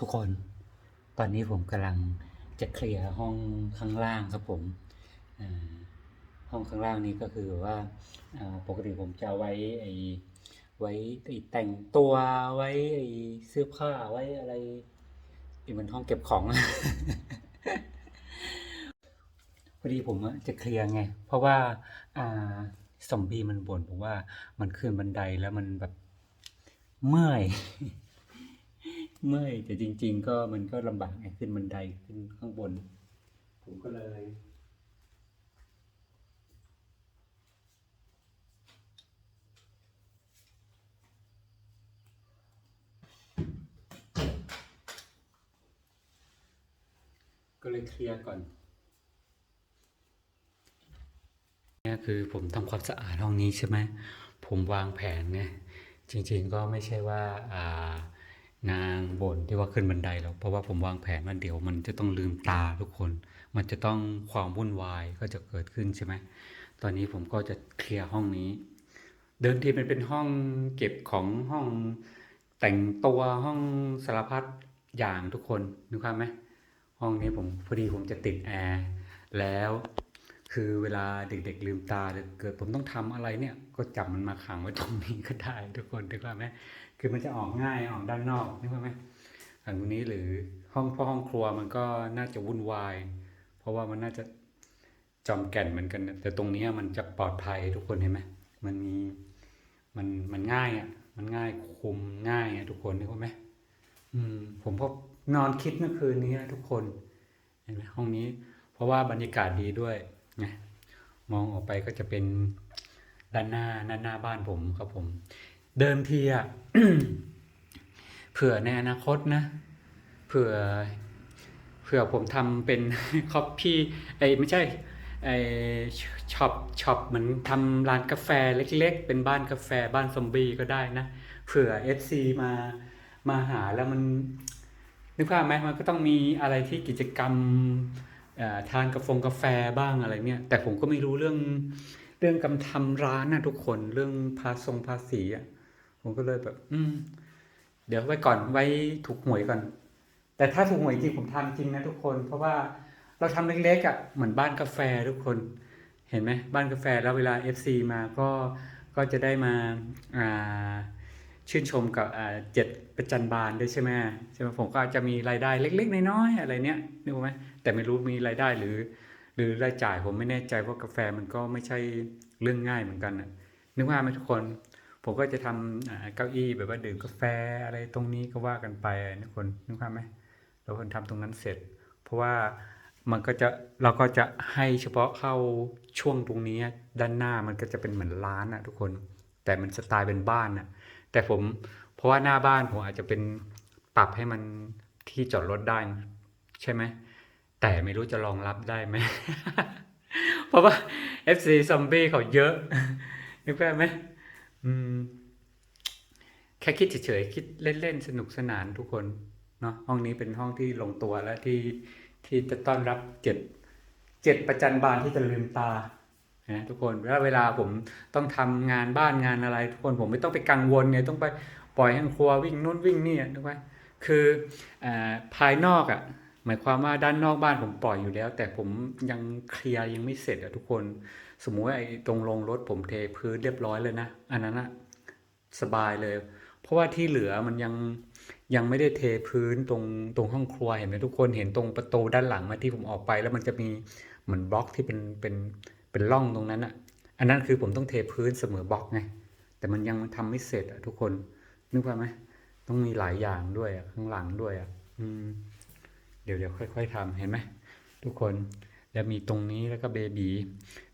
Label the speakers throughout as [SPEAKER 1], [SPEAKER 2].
[SPEAKER 1] ทุกคน ตอนนี้ผมกำลังจะเคลียร์ห้องข้างล่างครับผมห้องข้างล่างนี้ก็คือว่าปกติผมจะไว้ไอ้ไว้ไอ้แต่งตัวไว้ไอ้เสื้อผ้าไว้อะไรที่มันห้องเก็บของพอดีผมจะเคลียร์ไง เพราะว่าอ่าซอมบีมันบ่นผมว่ามันขึ้นบันไดแล้วมันแบบเมื่อย เมื่อยแต่จริง ๆ ก็มันก็ลำบากไงขึ้นบันไดขึ้นข้างบน ผมก็เลย ก็เลยเคลียร์ก่อนเนี่ยคือผมทำความสะอาดห้องนี้ใช่ไหมผมวางแผนไงจริง ๆ ก็ไม่ใช่ว่าอ่า นางบ่นที่ว่าขึ้นบันไดหรอกเพราะว่าผมวางแผนว่าเดี๋ยวมันจะต้องลืมตาทุกคน มันจะต้องความวุ่นวายก็จะเกิดขึ้นใช่ไหมตอนนี้ผมก็จะเคลียร์ห้องนี้ เดิมทีมันเป็นห้องเก็บของห้องแต่งตัวห้องสารพัดอย่างทุกคนนึกภาพไหมห้องนี้ผมพอดีผมจะติดแอร์แล้วคือเวลาเด็กๆลืมตาหรือเกิดผมต้องทำอะไรเนี่ย ก็จับมันมาขังไว้ตรงนี้ก็ได้ทุกคนนึกว่าไหม คือมันจะออกง่ายออกด้านนอกนึกไหมขังตรงนี้หรือห้องพ่อห้องครัวมันก็น่าจะวุ่นวาย เพราะว่ามันน่าจะจอมแก่นเหมือนกัน แต่ตรงนี้มันจะปลอดภัยทุกคนเห็นไหมมันมีมันมันง่ายอะ มันง่ายคุมง่ายอะทุกคนนึกว่าไหมอืม ผมก็นอนคิดเมื่อคืนนี้ทุกคนเห็นไหมห้องนี้ เพราะว่าบรรยากาศดีด้วยไงมองออกไปก็จะเป็นด้านหน้าด้านหน้าบ้านผมครับผม เดิมทีอะเผื่อในอนาคตนะ เผื่อเผื่อผมทำเป็นคอปปี้ไอไม่ใช่ไอช็อปช็อปเหมือนทำร้านกาแฟเล็ก ๆ เป็นบ้านกาแฟบ้านซอมบี้ก็ได้นะ เผื่อ FC มามาหาแล้วมันนึกภาพไหมมันก็ต้องมีอะไรที่กิจกรรมทานกาแฟกาแฟบ้างอะไรเนี่ย แต่ผมก็ไม่รู้เรื่องเรื่องกำทำร้านนะทุกคนเรื่องภาษงภาษีอะ ผมก็เลยแบบ อืม เดี๋ยวไว้ก่อนไว้ถูกหวยก่อน แต่ถ้าถูกหวยจริงผมทำจริงนะทุกคน เพราะว่าเราทำเล็กๆอะเหมือนบ้านกาแฟทุกคน เห็นไหมบ้านกาแฟแล้วเวลา FC มาก็ก็จะได้มาอ่าชื่นชมกับอ่าเจ็ดประจันบานด้วยใช่ไหมใช่ไหมผมก็อาจจะมีรายได้เล็กๆ น้อยๆอะไรเนี้ยนึกออกไหมแต่ไม่รู้มีรายได้หรือ หรือรายจ่ายผมไม่แน่ใจเพราะกาแฟมันก็ไม่ใช่เรื่องง่ายเหมือนกันนะนึกว่าไหมทุกคน ผมก็จะทำอ่าเก้าอี้แบบว่าดื่มกาแฟอะไรตรงนี้ก็ว่ากันไปทุกคนนึกว่าไหมเราคนทำตรงนั้นเสร็จ เพราะว่ามันก็จะเราก็จะให้เฉพาะเข้าช่วงตรงนี้ด้านหน้ามันก็จะเป็นเหมือนร้านอะทุกคน แต่มันสไตล์เป็นบ้านอะแต่ผมเพราะว่าหน้าบ้านผมอาจจะเป็นปรับให้มันที่จอดรถได้ใช่ไหมแต่ไม่รู้จะรองรับได้ไหมเพราะว่า FC ซอมบี้เขาเยอะนึกภาพไหม อืม แค่คิดเฉยๆคิดเล่นๆสนุกสนานทุกคนเนาะห้องนี้เป็นห้องที่ลงตัวและที่ที่จะต้อนรับเจ็ดเจ็ดประจันบานที่จะลืมตานะทุกคนแล้วเวลาผมต้องทำงานบ้านงานอะไร ทุกคนผมไม่ต้องไปกังวลไงต้องไปปล่อยให้ครัววิ่งนู่นวิ่งนี่ถูกไหมคืออภายนอกอะ่ะหมายความว่าด้านนอกบ้านผมปล่อยอยู่แล้ว แต่ผมยังเคลียร์ยังไม่เสร็จอะทุกคน สมมุติไอ้ตรงลงรถผมเทพื้นเรียบร้อยเลยนะ อันนั้นอะสบายเลย เพราะว่าที่เหลือมันยังยังไม่ได้เทพื้นตรงตรงห้องครัวเห็นไหมทุกคนเห็นตรงประตูด้านหลังมาที่ผมออกไป แล้วมันจะมีเหมือนบล็อกที่เป็นเป็นเป็นร่องตรงนั้นอะอันนั้นคือผมต้องเทพื้นเสมอบล็อกไงแต่มันยังทำไม่เสร็จอะทุกคนนึกว่าไหมต้องมีหลายอย่างด้วยอะข้างหลังด้วยอะอืมเดี๋ยวเดี๋ยวค่อย ๆทำเห็นไหมทุกคน แล้วมีตรงนี้แล้วก็เบบี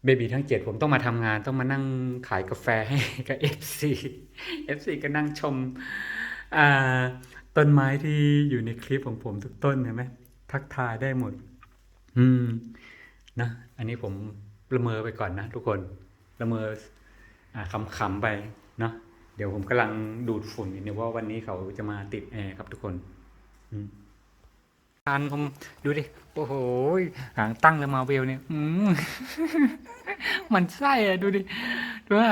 [SPEAKER 1] เบบีทั้งเจ็ดผมต้องมาทำงานต้องมานั่งขายกาแฟให้กับ FC FC ก็นั่งชมต้นไม้ที่อยู่ในคลิปของผมทุกต้นเห็นไหมทักทายได้หมด อืมนะอันนี้ผมละเมอไปก่อนนะทุกคนละเมอคำๆไปเนาะเดี๋ยวผมกำลังดูดฝุ่นอยู่เนี่ยว่าวันนี้เขาจะมาติดแอร์ครับทุกคน อืม ทานผมดูดิ โอ้โห หางตั้งเลยมาเวลเนี่ย อืมมันไส้อะดูดิ ดูว่า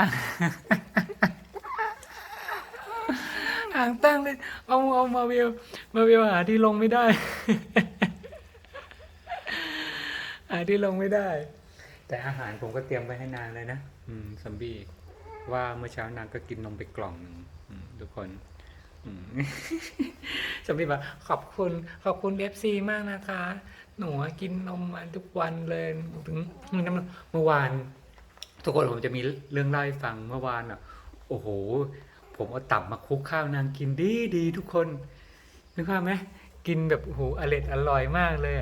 [SPEAKER 1] หางตั้งเลย เอาเอามาเวล มาเวลหาที่ลงไม่ได้ หาที่ลงไม่ได้ แต่อาหารผมก็เตรียมไว้ให้นางเลยนะ อืมซัมบี้ว่าเมื่อเช้านางก็กินนมไปกล่องหนึ่งทุกคน อืมซัมบี้บอกขอบคุณ ขอบคุณเอฟซีมากนะคะ หนูกินนมมาทุกวันเลยถึงเมื่อวาน ทุกคนผมจะมีเรื่องเล่าให้ฟังเมื่อวานอะ โอ้โห ผมเอาตับมาคลุกข้าวนางกินดีดีทุกคนนึกภาพไหมกินแบบโอ้โหอร่อยอร่อยมากเลย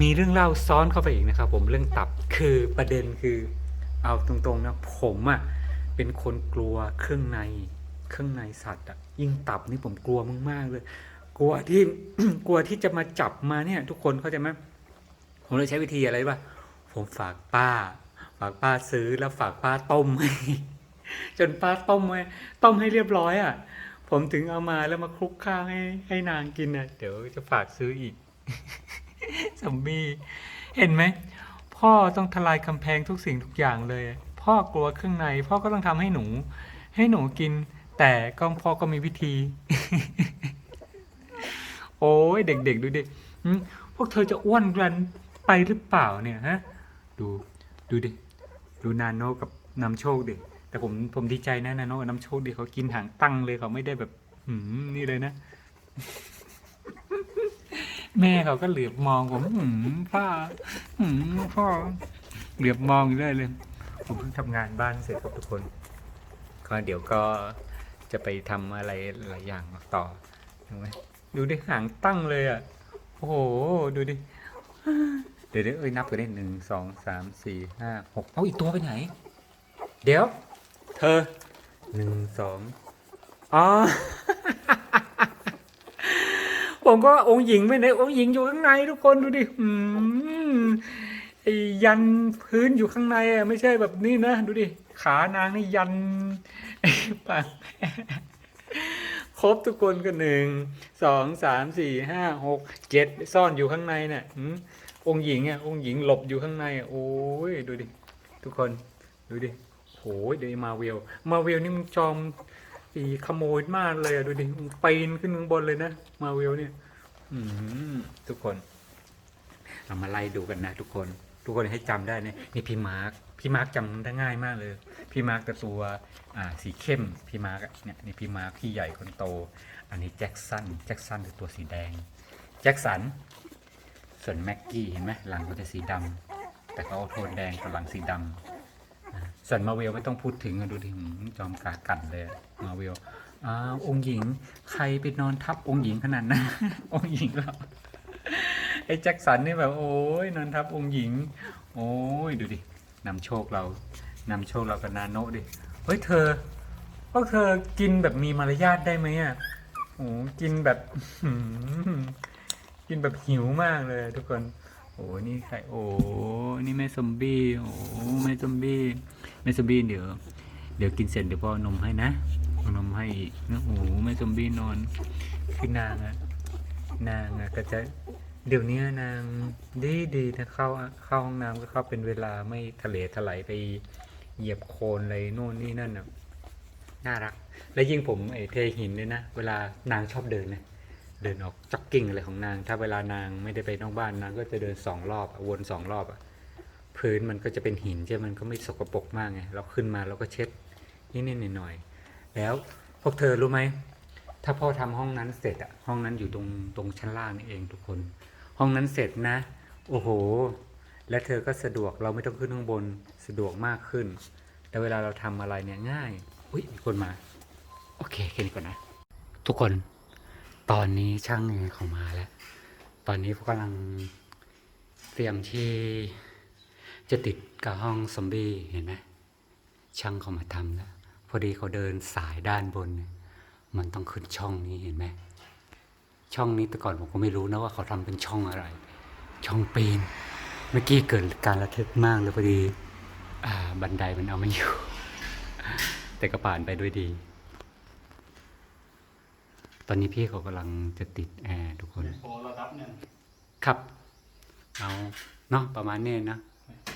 [SPEAKER 1] มีเรื่องเล่าซ้อนเข้าไปอีกนะครับผมเรื่องตับคือประเด็นคือ เอาตรงๆนะผมอะเป็นคนกลัวเครื่องใน เครื่องในสัตว์อะยิ่งตับนี่ผมกลัวมากๆเลย กลัวที่กลัวที่จะมาจับมาเนี่ย ทุกคนเข้าใจไหมผมเลยใช้วิธีอะไรป่ะผมฝากป้า ฝากป้าซื้อแล้วฝากป้าต้มให้จนป้าต้มไว้ต้มให้เรียบร้อยอะผมถึงเอามาแล้วมาคลุกข้าวให้ให้นางกินอะเดี๋ยวจะฝากซื้ออีกสมบี้เห็นไหมพ่อต้องทลายกำแพงทุกสิ่งทุกอย่างเลย พ่อกลัวเครื่องใน พ่อก็ต้องทำให้หนู ให้หนูกิน แต่ก็พ่อก็มีวิธี โอ้ยเด็กๆดูดิหึพวกเธอจะอ้วนกันไปหรือเปล่าเนี่ยฮะ ดูดูดิดูนาโนกับนำโชคดิแต่ผมผมดีใจนะนาโนกับนำโชคดิเขากินหางตั้งเลยเขาไม่ได้แบบหืมนี่เลยนะ แม่เขาก็เหลือบมองผมหืมพ่อหืมพ่อเหลือบมองอยู่เลยเลย ผมเพิ่งทำงานบ้านเสร็จครับทุกคน ก็เดี๋ยวก็ จะไปทำอะไรหลายอย่างต่อเห็นไหมดูดิหางตั้งเลยอะ โอ้โห ดูดิ เดี๋ยวเดี๋ยวเอ้ยนับกันได้หนึ่งสองสามสี่ห้าหกเอาอีกตัวไปไหน เดี๋ยว เธอหนึ่งสองอ๋อ ผมก็องค์หญิงไปไหนองค์หญิงอยู่ข้างในทุกคนดูดิอืมไอ้ยันพื้นอยู่ข้างในอะไม่ใช่แบบนี้นะ ดูดิขานางนี่ยัน ปากแม่ครบทุกคนก็หนึ่งสองสามสี่ห้าหกเจ็ดซ่อนอยู่ข้างในเนี่ยองค์หญิงอะองค์หญิงหลบอยู่ข้างในโอ้ยดูดิ ทุกคนดูดิโอ้ยเดี๋ยวมาเวลมาเวลนี่มันจอมอีขโมยมากเลยอะดูดิมันปีนขึ้นข้างบนเลยนะมาเวลเนี่ยทุกคนเรามาไล่ดูกันนะทุกคน ทุกคนให้จำได้เนี่ยนี่พี่มาร์คพี่มาร์คจำได้ง่ายมากเลย พี่มาร์คแต่ตัวอ่าสีเข้มพี่มาร์คเนี่ยนี่พี่มาร์คพี่ใหญ่คนโต อันนี้แจ็คสันแจ็คสันคือตัวสีแดงแจ็คสันส่วนแม็กกี้เห็นไหมหลังเขาจะสีดำแต่เขาเอาโทนแดงกับหลังสีดำส่วนมาเวลไม่ต้องพูดถึงอะดูดิจอมกากันเลยมาเวลอ้าวองค์หญิงใครไปนอนทับองค์หญิงขนาดนั้นองค์หญิงเหราไอ้แจ็คสันนี่แบบ โอ้ยนอนทับองค์หญิง โอ้ยดูดินำโชคเรานำโชคเรากับนาโนดิเฮ้ยเธอพวกเธอกินแบบมีมารยาทได้ไหมอะโอ้กินแบบกินแบบหิวมากเลย ทุกคน โอ้นี่ใครโอ้นี่แม่ซอมบี้โอ้แม่ซอมบี้แม่ซอมบี้เดี๋ยวเดี๋ยวกินเสร็จเดี๋ยวพ่อนมให้นะเอนมให้อีกนะโอ้แม่ซอมบี้นอนคือนางอะนางอะก็จะ เดี๋ยวนี้นางดีดีนะเข้าเข้าห้องน้ำก็เข้าเป็นเวลาไม่ทะเลถลายไปเหยียบโคลนอะไรโน่นนี่นั่นอะน่ารัก และยิ่งผมไอเทหินเนี่ยนะ เวลานางชอบเดินนะเดินออกจ็อกกิ้งอะไรของนาง ถ้าเวลานางไม่ได้ไปนอกบ้านนางก็จะเดินสองรอบวนสองรอบอะพื้นมันก็จะเป็นหินใช่ไหมมันก็ไม่สกปรกมากไงเราขึ้นมาเราก็เช็ดนิดๆหน่อยๆแล้วพวกเธอรู้ไหมถ้าพ่อทำห้องนั้นเสร็จอะห้องนั้นอยู่ตรงตรงชั้นล่างนี่เองทุกคน ห้องนั้นเสร็จนะ โอ้โห และเธอก็สะดวกเราไม่ต้องขึ้นข้างบนสะดวกมากขึ้น แต่เวลาเราทำอะไรเนี่ยง่ายอุ้ยมีคนมา โอเคแค่นี้ก่อนนะ ทุกคน ตอนนี้ช่างเขามาแล้ว ตอนนี้เขากำลังเตรียมที่จะติดกับห้องซอมบี้เห็นไหมช่างเขามาทำแล้วพอดีเขาเดินสายด้านบน มันต้องขึ้นช่องนี้เห็นไหม ช่องนี้แต่ก่อนผมก็ไม่รู้นะว่าเขาทำเป็นช่องอะไร ช่องปีน เมื่อกี้เกิดการระทึกมากเลยพอดีอ่าบันไดมันเอาไมันอยู่ แต่ก็ผ่านไปด้วยดี ตอนนี้พี่เขากำลังจะติดแอร์ทุกคน
[SPEAKER 2] พอระดับเนี่ย
[SPEAKER 1] ครับ เอาเนาะประมาณนี้นะ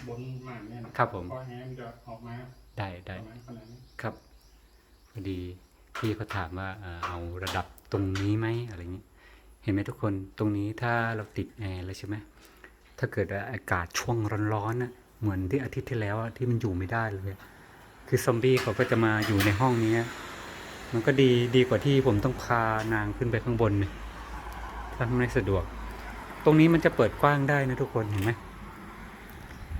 [SPEAKER 2] บนมากเนี่ยนะครับ
[SPEAKER 1] ผม
[SPEAKER 2] พอแห้งจะออกมา
[SPEAKER 1] ได้
[SPEAKER 2] ป
[SPEAKER 1] ได้
[SPEAKER 2] ระมาณขนาดนี้
[SPEAKER 1] ครับพอดีพี่เขาถามว่าเอ่อเอาระดับตรงนี้ไหมอะไรเงี้ย เห็นไหมทุกคนตรงนี้ถ้าเราติดแอร์แล้วใช่ไหมถ้าเกิดอากาศช่วงร้อนๆน่ะเหมือนที่อาทิตย์ที่แล้วที่มันอยู่ไม่ได้เลย คือซอมบี้เขาก็จะมาอยู่ในห้องนี้ มันก็ดีดีกว่าที่ผมต้องพานางขึ้นไปข้างบนเนี่ยถ้าไม่สะดวก ตรงนี้มันจะเปิดกว้างได้นะทุกคนเห็นไหม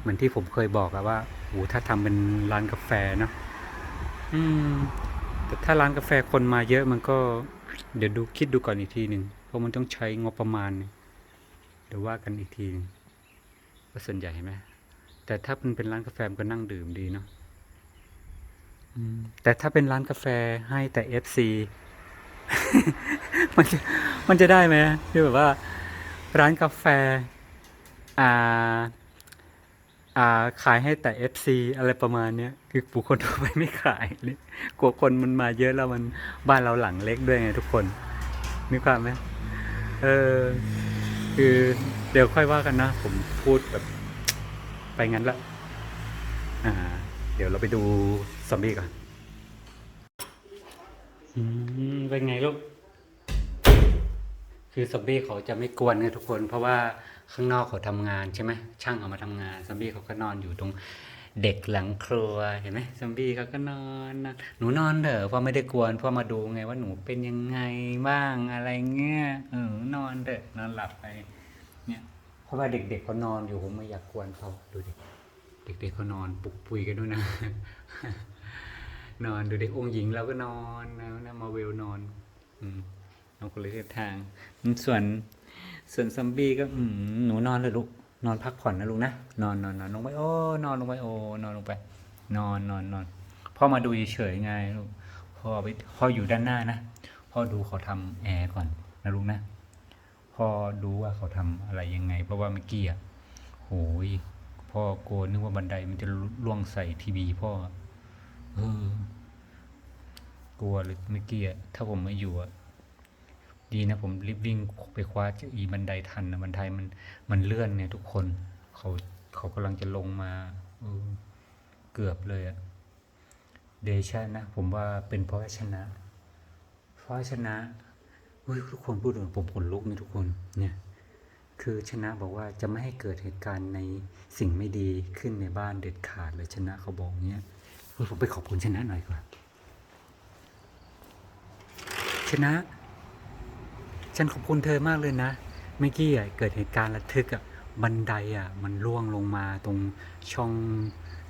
[SPEAKER 1] เหมือนที่ผมเคยบอกอะว่าโหถ้าทำเป็นร้านกาแฟเนาะอืมแต่ถ้าร้านกาแฟคนมาเยอะมันก็ เดี๋ยวดูคิดดูก่อนอีกทีหนึ่ง ราะมันต้องใช้งบประมาณหนึ่งเดี๋ยวว่ากันอีกทีหนึ่งว่าส่วนใหญ่เห็นไหมแต่ถ้ามันเป็นร้านกาแฟมันก็นั่งดื่มดีเนาะอืมแต่ถ้าเป็นร้านกาแฟให้แต่ FC มันจะมันจะได้ไหมที่แบบว่า ร้านกาแฟ อ่า อ่า ขายให้แต่ FC อะไรประมาณเนี้ยคือบุคคลทั่วไปไม่ขายเลยกลัวคนมันมาเยอะแล้วมันบ้านเราหลังเล็กด้วยไงทุกคนมีความไหม เออ คือเดี๋ยวค่อยว่ากันนะ ผมพูดแบบ ไปงั้นละ อ่า เดี๋ยวเราไปดูซอมบี้ก่อนอืมเป็นไงลูก คือซอมบี้เขาจะไม่กวนไงทุกคน เพราะว่าข้างนอกเขาทำงานใช่ไหมช่างเอามาทำงานซอมบี้เขาก็นอนอยู่ตรง เด็กหลังครัวเห็นไหมซอมบี้เขาก็นอนนะหนูนอนเถอะพราะไม่ได้กวนพราะมาดูไงว่าหนูเป็นยังไงบ้างอะไรเงี้ยเออนอนเถอะนอนหลับไปเนี่ยเพราะว่าเด็กๆเขานอนอยู่ผมไม่อยากกวนเขาดูดิเด็กๆเขานอนปลุกปุยกันด้วยนะ นอนดูเด็กองค์หญิงเราก็นอนนะนะมาเวลนอนอืมเอาคนละทิศทางส่วนส่วนซัมบี้ก็ อืมหนูนอนเลยลูก นอนพักผ่อนนะลูกนะ นอนนอนนอนลงไปโอ้นอนลงไปโอ้นอนลงไป นอนนอนนอนพ่อมาดูเฉยๆไงลูกพ่อไปพ่ออยู่ด้านหน้านะพ่อดูเขาทำแอร์ก่อนนะลูกนะพ่อดูว่าเขาทำอะไรยังไง เพราะว่าเมื่อกี้อะโหยพ่อกลัวนึกว่าบันไดมันจะล่วงใส่ทีวีพ่อเออกลัวเลยเมื่อกี้อะถ้าผมไม่อยู่อะ ดีนะผมรีบวิ่งไปคว้าเจะอีบันไดทันนะบันไดมันมันเลื่อนเนี่ยทุกคนเขาเขากำลังจะลงมาเออเกือบเลยอะเดชะนะ ผมว่าเป็นเพราะชนะ เพราะชนะเฮ้ยทุกคนพูดถึงผมขนลุกนี่ทุกคนเนี่ยคือชนะบอกว่าจะไม่ให้เกิดเหตุการณ์ในสิ่งไม่ดีขึ้นในบ้านเด็ดขาดเลยชนะเขาบอกเงี้ยเฮ้ยผมไปขอบคุณชนะหน่อยกว่าชนะ ฉันขอบคุณเธอมากเลยนะเมื่อกี้เกิดเหตุการณ์ระทึกอะบันไดอะมันร่วงลงมาตรงช่อง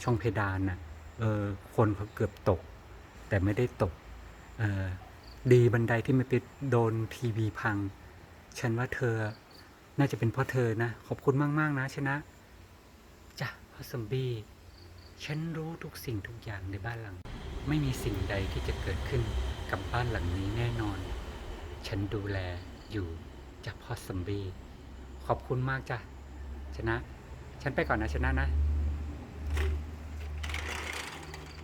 [SPEAKER 1] ช่องเพดานอะเออคนเขาเกือบตก แต่ไม่ได้ตกเออดีบันไดที่ไม่ไปโดนทีวีพัง ฉันว่าเธอน่าจะเป็นเพราะเธอนะ ขอบคุณมาก ๆ นะชนะจ้ะพ่อซัมบี้ฉันรู้ทุกสิ่งทุกอย่างในบ้านหลัง ไม่มีสิ่งใดที่จะเกิดขึ้นกับบ้านหลังนี้แน่นอน ฉันดูแล อยู่จะพ่อสมบีขอบคุณมากจ้ะชนะ ฉันไปก่อนนะชนะนะ